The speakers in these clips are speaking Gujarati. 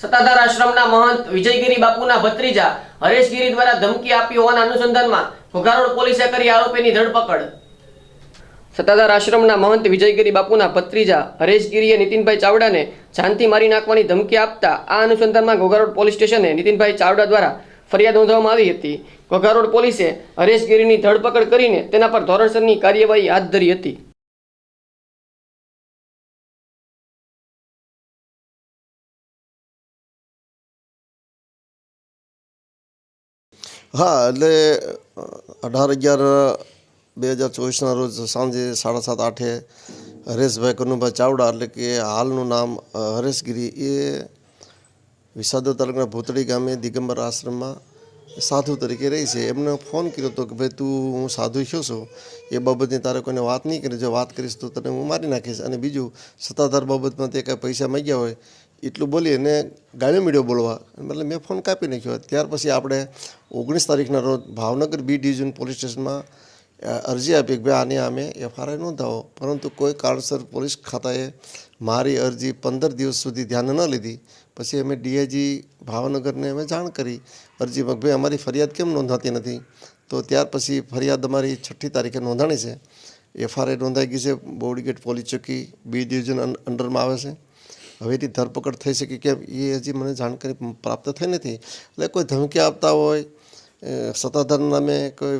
સત્તાધાર આશ્રમના મહંત વિજયગીરી બાપુના ભત્રીજા હરેશગીરી દ્વારા ધમકી આપી હોવાના અનુસંધાનમાં ઘોઘારોડ પોલીસે કરી આરોપીની ધરપકડ. સત્તાધાર આશ્રમના મહંત વિજયગીરી બાપુના ભત્રીજા હરેશગીરીએ નીતિનભાઈ ચાવડાને જાનથી મારી નાખવાની ધમકી આપતા આ અનુસંધાનમાં ઘોઘારોડ પોલીસ સ્ટેશને નીતિનભાઈ ચાવડા દ્વારા ફરિયાદ નોંધવામાં આવી હતી. ઘોઘારોડ પોલીસે હરેશગીરીની ધરપકડ કરીને તેના પર ધોરણસરની કાર્યવાહી હાથ ધરી હતી. હા, એટલે અઢાર અગિયાર, બે હજાર ચોવીસના રોજ સાંજે સાડા સાત આઠે હરેશભાઈ કનુભાઈ ચાવડા, એટલે કે હાલનું નામ હરેશગીરી, એ વિસાદો તાલુકાના ભૂતળી ગામે દિગંબર આશ્રમમાં સાધુ તરીકે રહી છે. એમને ફોન કર્યો હતો કે, ભાઈ, તું, હું સાધુ છો છું. એ બાબતની તારે કોઈને વાત નહીં કરી. જો વાત કરીશ તો તને હું મારી નાખીશ. અને બીજું, સત્તાધાર બાબતમાં તે કાંઈ પૈસા મગ્યા હોય એટલું બોલી અને ગાળ્યો મીડિયો બોલવા. મતલબ મેં ફોન કાપી નાખ્યો. ત્યાર પછી આપણે ઓગણીસ તારીખના રોજ ભાવનગર બી ડિવિઝન પોલીસ સ્ટેશનમાં અરજી આપી કે ભાઈ આની અમે એફઆરઆઈ નોંધાવો. પરંતુ કોઈ કારણસર પોલીસ ખાતાએ મારી અરજી પંદર દિવસ સુધી ધ્યાન ન લીધી. પછી અમે ડીઆઈજી ભાવનગરને અમે જાણ કરી. અરજીમાં ભાઈ અમારી ફરિયાદ કેમ નોંધાતી નથી? તો ત્યાર પછી ફરિયાદ અમારી છઠ્ઠી તારીખે નોંધાણી છે. એફઆરઆઈ નોંધાઈ ગઈ છે. બોડીગેટ પોલીસ ચોકી બી ડિવિઝન અંડરમાં આવે છે. હવે એની ધરપકડ થઈ શકે કેમ, એ હજી મને જાણકારી પ્રાપ્ત થઈ નથી. એટલે કોઈ ધમકી આપતા હોય સત્તાધાર નામે કોઈ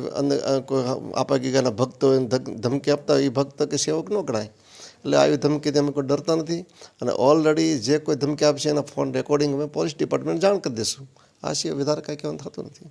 કોઈ આપા ગીગાના ભક્ત હોય ધમકી આપતા હોય, એ ભક્ત કે સેવક ન ગણાય. એટલે આવી ધમકીથી અમે કોઈ ડરતા નથી. અને ઓલરેડી જે કોઈ ધમકી આપશે એના ફોન રેકોર્ડિંગ અમે પોલીસ ડિપાર્ટમેન્ટ જાણ કરી દઈશું. આ સિવાય વધારે કાંઈ કહેવાનું થતું નથી.